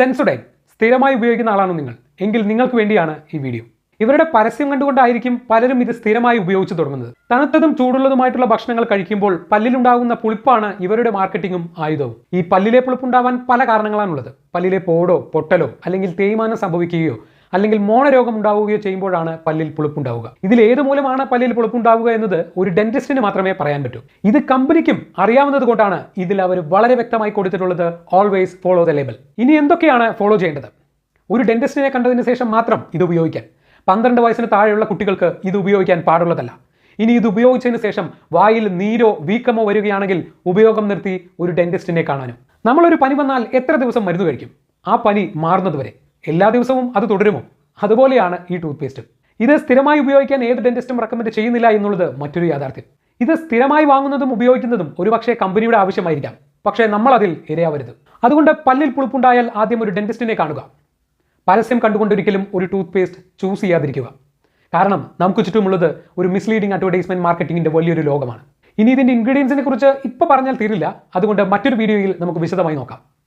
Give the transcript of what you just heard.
സെൻസുഡൈൻ സ്ഥിരമായി ഉപയോഗിക്കുന്ന ആളാണ് നിങ്ങൾ. എങ്കിൽ നിങ്ങൾക്ക് വേണ്ടിയാണ് ഈ വീഡിയോ. ഇവരുടെ പരസ്യം കണ്ടുകൊണ്ടായിരിക്കും പലരും ഇത് സ്ഥിരമായി ഉപയോഗിച്ചു തുടങ്ങുന്നത്. തണുത്തതും ചൂടുള്ളതുമായിട്ടുള്ള ഭക്ഷണങ്ങൾ കഴിക്കുമ്പോൾ പല്ലിലുണ്ടാകുന്ന പുളിപ്പാണ് ഇവരുടെ മാർക്കറ്റിംഗും ആയുധവും. ഈ പല്ലിലെ പുളിപ്പുണ്ടാവാൻ പല കാരണങ്ങളാണുള്ളത്. പല്ലിലെ പോടോ പൊട്ടലോ അല്ലെങ്കിൽ തേയ്മാനം സംഭവിക്കുകയോ അല്ലെങ്കിൽ മോണരോഗം ഉണ്ടാവുകയോ ചെയ്യുമ്പോഴാണ് പല്ലിൽ പുളിപ്പുണ്ടാവുക. ഇതിൽ ഏത് മൂലമാണ് പല്ലിൽ പുളിപ്പുണ്ടാവുക എന്നത് ഒരു ഡെന്റിസ്റ്റിന് മാത്രമേ പറയാൻ പറ്റൂ. ഇത് കമ്പനിക്കും അറിയാവുന്നത് കൊണ്ടാണ് ഇതിൽ അവർ വളരെ വ്യക്തമായി കൊടുത്തിട്ടുള്ളത് ഓൾവേസ് ഫോളോ ദ ലേബൽ ഇനി എന്തൊക്കെയാണ് ഫോളോ ചെയ്യേണ്ടത്? ഒരു ഡെന്റിസ്റ്റിനെ കണ്ടതിന് ശേഷം മാത്രം ഇത് ഉപയോഗിക്കാൻ. പന്ത്രണ്ട് വയസ്സിന് താഴെയുള്ള കുട്ടികൾക്ക് ഇത് ഉപയോഗിക്കാൻ പാടുള്ളതല്ല. ഇനി ഇത് ഉപയോഗിച്ചതിന് ശേഷം വായിൽ നീരോ വീക്കമോ വരികയാണെങ്കിൽ ഉപയോഗം നിർത്തി ഒരു ഡെന്റിസ്റ്റിനെ കാണാനും. നമ്മളൊരു പനി വന്നാൽ എത്ര ദിവസം മരുന്ന് കഴിക്കും? ആ പനി മാറുന്നതുവരെ എല്ലാ ദിവസവും അത് തുടരുമോ? അതുപോലെയാണ് ഈ ടൂത്ത് പേസ്റ്റ് ഇത് സ്ഥിരമായി ഉപയോഗിക്കാൻ ഏത് ഡെന്റിസ്റ്റും റെക്കമെൻഡ് ചെയ്യുന്നില്ല എന്നുള്ളത് മറ്റൊരു യാഥാർത്ഥ്യം. ഇത് സ്ഥിരമായി വാങ്ങുന്നതും ഉപയോഗിക്കുന്നതും ഒരുപക്ഷെ കമ്പനിയുടെ ആവശ്യമായിരിക്കാം. പക്ഷേ നമ്മൾ അതിൽ ഇരയാവരുത്. അതുകൊണ്ട് പല്ലിൽ പുളിപ്പുണ്ടായാൽ ആദ്യം ഒരു ഡെന്റിസ്റ്റിനെ കാണുക. പരസ്യം കണ്ടുകൊണ്ടൊരിക്കലും ഒരു ടൂത്ത് പേസ്റ്റ് ചൂസ് ചെയ്യാതിരിക്കുക. കാരണം നമുക്ക് ചുറ്റുമുള്ളത് ഒരു മിസ്ലീഡിംഗ് അഡ്വർടൈസ്മെന്റ് മാർക്കറ്റിംഗിന്റെ വലിയൊരു ലോകമാണ്. ഇനി ഇതിന്റെ ഇൻഗ്രീഡിയൻസിനെ കുറിച്ച് ഇപ്പോൾ പറഞ്ഞാൽ തീരില്ല. അതുകൊണ്ട് മറ്റൊരു വീഡിയോയിൽ നമുക്ക് വിശദമായി നോക്കാം.